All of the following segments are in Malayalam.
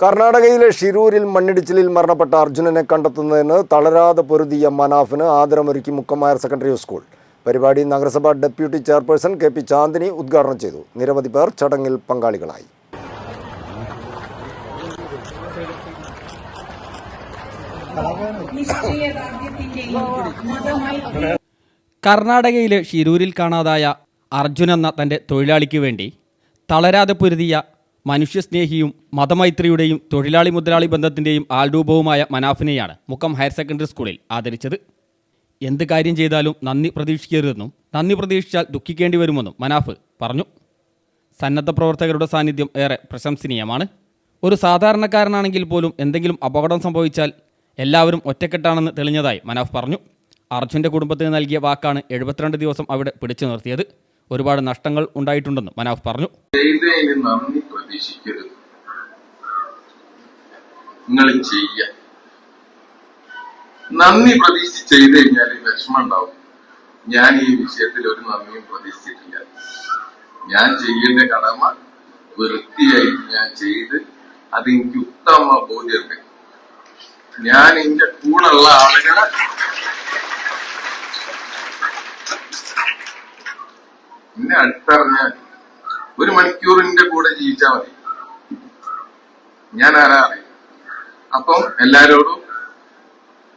കർണാടകയിലെ ഷിരൂരിൽ മണ്ണിടിച്ചിലിൽ മരണപ്പെട്ട അർജുനനെ കണ്ടെത്തുന്നതിന് തളരാതെ പൊരുതിയ മനാഫിന് ആദരമൊരുക്കി മുക്കം ഹയർ സെക്കൻഡറി സ്കൂൾ. പരിപാടി നഗരസഭാ deputy chairperson K P Chandini ഉദ്ഘാടനം ചെയ്തു. നിരവധി പേർ ചടങ്ങിൽ പങ്കാളികളായി. കർണാടകയിലെ ഷിരൂരിൽ കാണാതായ അർജുൻ എന്ന തന്റെ തൊഴിലാളിക്ക് വേണ്ടി തളരാതെ പൊരുതിയ മനുഷ്യസ്നേഹിയും മതമൈത്രിയുടെയും തൊഴിലാളി മുതലാളി ബന്ധത്തിന്റെയും ആൾരൂപവുമായ മനാഫിനെയാണ് മുക്കം ഹയർ സെക്കൻഡറി സ്കൂളിൽ ആദരിച്ചത്. എന്ത് കാര്യം ചെയ്താലും നന്ദി പ്രതീക്ഷിക്കരുതെന്നും നന്ദി പ്രതീക്ഷിച്ചാൽ ദുഃഖിക്കേണ്ടി വരുമെന്നും മനാഫ് പറഞ്ഞു. സന്നദ്ധ പ്രവർത്തകരുടെ സാന്നിധ്യം ഏറെ പ്രശംസനീയമാണ്. ഒരു സാധാരണക്കാരനാണെങ്കിൽ പോലും എന്തെങ്കിലും അപകടം സംഭവിച്ചാൽ എല്ലാവരും ഒറ്റക്കെട്ടാണെന്ന് തെളിഞ്ഞതായി മനാഫ് പറഞ്ഞു. അർജുന്റെ കുടുംബത്തിന് നൽകിയ വാക്കാണ് എഴുപത്തിരണ്ട് ദിവസം അവിടെ പിടിച്ചു നിർത്തിയത്. ഒരുപാട് നഷ്ടങ്ങൾ ഉണ്ടായിട്ടുണ്ടെന്നും മനാഫ് പറഞ്ഞു. പ്രതീക്ഷിക്കരുത്. നിങ്ങൾ ചെയ്യ നന്ദി പ്രതീക്ഷിച്ച് ചെയ്ത് കഴിഞ്ഞാൽ വിഷമം ഉണ്ടാവും. ഞാൻ ഈ വിഷയത്തിൽ ഒരു നന്ദിയും പ്രതീക്ഷിച്ചിട്ടില്ല. ഞാൻ ചെയ്യേണ്ട കടമ വൃത്തിയായി ഞാൻ ചെയ്ത് അത് എനിക്ക് ഉത്തമ ബോധ്യമുണ്ട് ഞാൻ എന്റെ കൂടെയുള്ള ആളുകളെ എന്നെ അടുത്തറിഞ്ഞാൽ ഒരു മണിക്കൂറിന്റെ കൂടെ ജീവിച്ചാൽ മതി. ഞാൻ ആരാ അപ്പം എല്ലാരോടും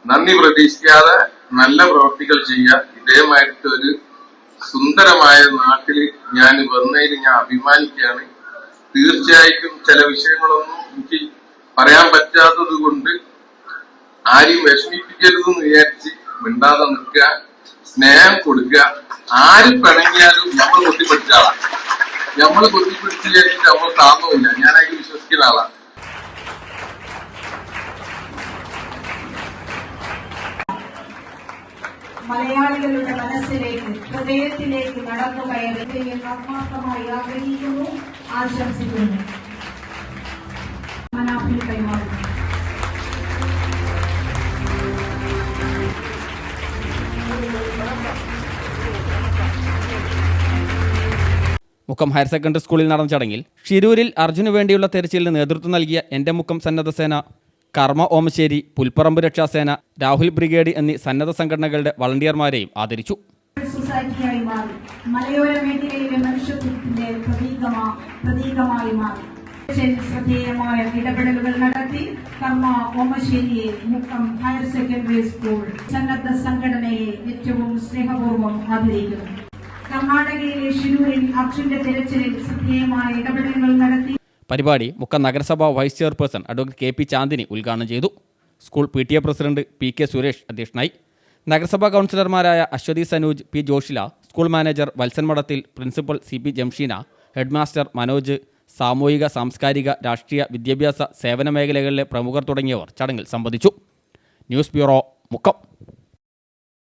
നന്ദി പ്രതീക്ഷിക്കാതെ നല്ല പ്രവർത്തികൾ ചെയ്യുക. ഇതേമായിട്ട് ഒരു സുന്ദരമായ നാട്ടിൽ ഞാൻ വന്നതിൽ ഞാൻ അഭിമാനിക്കുകയാണ്. തീർച്ചയായിട്ടും ചില വിഷയങ്ങളൊന്നും എനിക്ക് പറയാൻ പറ്റാത്തത് കൊണ്ട് ആരെയും വിഷമിപ്പിക്കരുതെന്ന് വിചാരിച്ച് മിണ്ടാതെ നിൽക്കുക സ്നേഹം കൊടുക്കുക. ആര് പിണങ്ങിയാലും നമ്മൾ കൊത്തിപ്പിടിച്ച നമ്മൾ കൊത്തിപ്പിടിച്ച് വിചാരിച്ചിട്ട് നമ്മൾ താങ്ങുമില്ല. ഞാൻ അതിൽ വിശ്വസിക്കുന്ന ആളാണ് മലയാളികളുടെ മനസ്സിലേക്ക് ഹൃദയത്തിലേക്ക് നടന്നു കയറി. ആത്മാർത്ഥമായി ആഗ്രഹിക്കുന്നു ആശംസിക്കുന്നു. മുക്കം ഹയർ സെക്കൻഡറി സ്കൂളിൽ നടന്ന ചടങ്ങിൽ ഷിരൂരിൽ അർജുന് വേണ്ടിയുള്ള തെരച്ചിലിന് നേതൃത്വം നൽകിയ എന്റെ മുക്കം സന്നദ്ധസേന കർമ്മ ഓമശ്ശേരി പുൽപ്പറമ്പ് രക്ഷാസേന രാഹുൽ ബ്രിഗേഡ് എന്നീ സന്നദ്ധ സംഘടനകളുടെ വളണ്ടിയർമാരെയും ആദരിച്ചു. സൊസൈറ്റിയായി മാറി മാറി ഇടപെടലുകൾ നടത്തി കർമ്മ സെക്കൻഡറി സ്കൂൾ സന്നദ്ധ സംഘടനയെ ഏറ്റവും സ്നേഹപൂർവം ആദരിക്കുന്നു. കർണാടകയിലെ അർജുന്റെ തിരച്ചിലിൽ ശ്രദ്ധേയമായ ഇടപെടലുകൾ നടത്തി. പരിപാടി മുക്കം നഗരസഭാ vice chairperson advocate K P Chandini ഉദ്ഘാടനം ചെയ്തു. School P T A president P K Suresh അധ്യക്ഷനായി. നഗരസഭാ കൗൺസിലർമാരായ Aswathi Sanooj P Joshila school manager Valsan Madathil principal C P Jamsheena headmaster Manoj സാമൂഹിക സാംസ്കാരിക രാഷ്ട്രീയ വിദ്യാഭ്യാസ സേവന മേഖലകളിലെ പ്രമുഖർ തുടങ്ങിയവർ ചടങ്ങിൽ സംബന്ധിച്ചു. News bureau Mukkam.